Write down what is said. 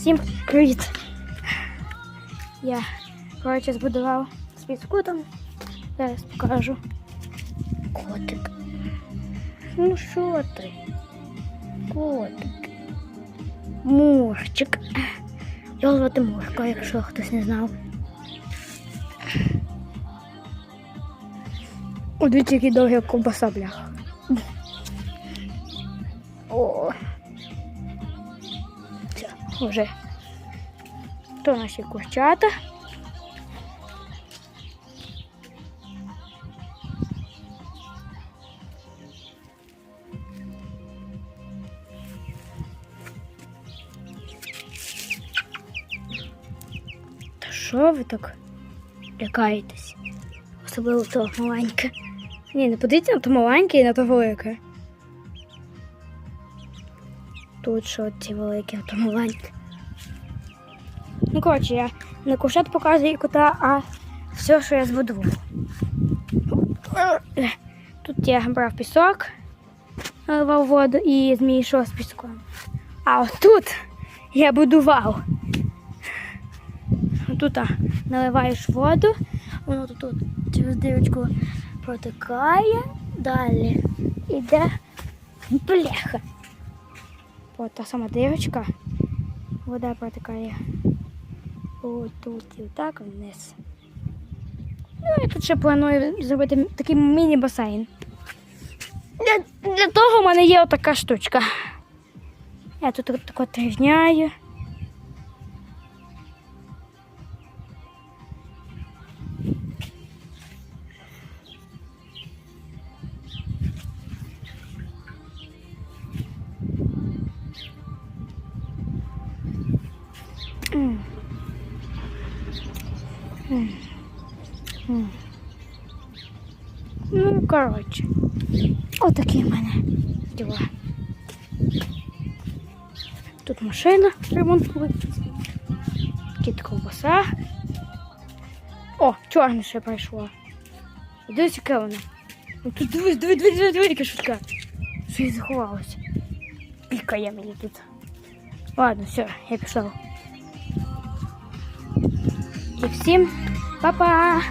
Всім привіт! Я, коротше, збудував свій скутер. Зараз покажу. Котик. Ну що ти? Котик. Мурчик. Його звати Мурка, якщо хтось не знав. О, який довгий ковбаса, бляха. О. Вже. То наші курчата. Та що ви так лякаєтесь? Особливо то маленьке. Ні, не подивіться на то маленьке і на то велике. Тут що ці великі, а. Ну, коротше, я не кушет показую кота, а все, що я збудував. Тут я брав пісок, наливав воду і змішував з піском. А от тут я будував. Тут наливаєш воду, воно тут, тут через дирочку протикає, далі йде бляха. От та сама дирочка, вода протикає отут тут і так вниз. Ну, я тут ще планую зробити такий міні-басейн. Для, для того в мене є отака штучка. Я тут тако трівняю. Ну, коротше, отакі в мене діла. Тут машина ремонтується. Кіт ковбаса. О, чорне ще прийшло. Дивись, яке. Ну, Тут дивись, дивись, дивись, дивись, дивись, яке шутка. Щось заховалося. Пікає мені тут. Ладно, все, я пішов. І всім па-па!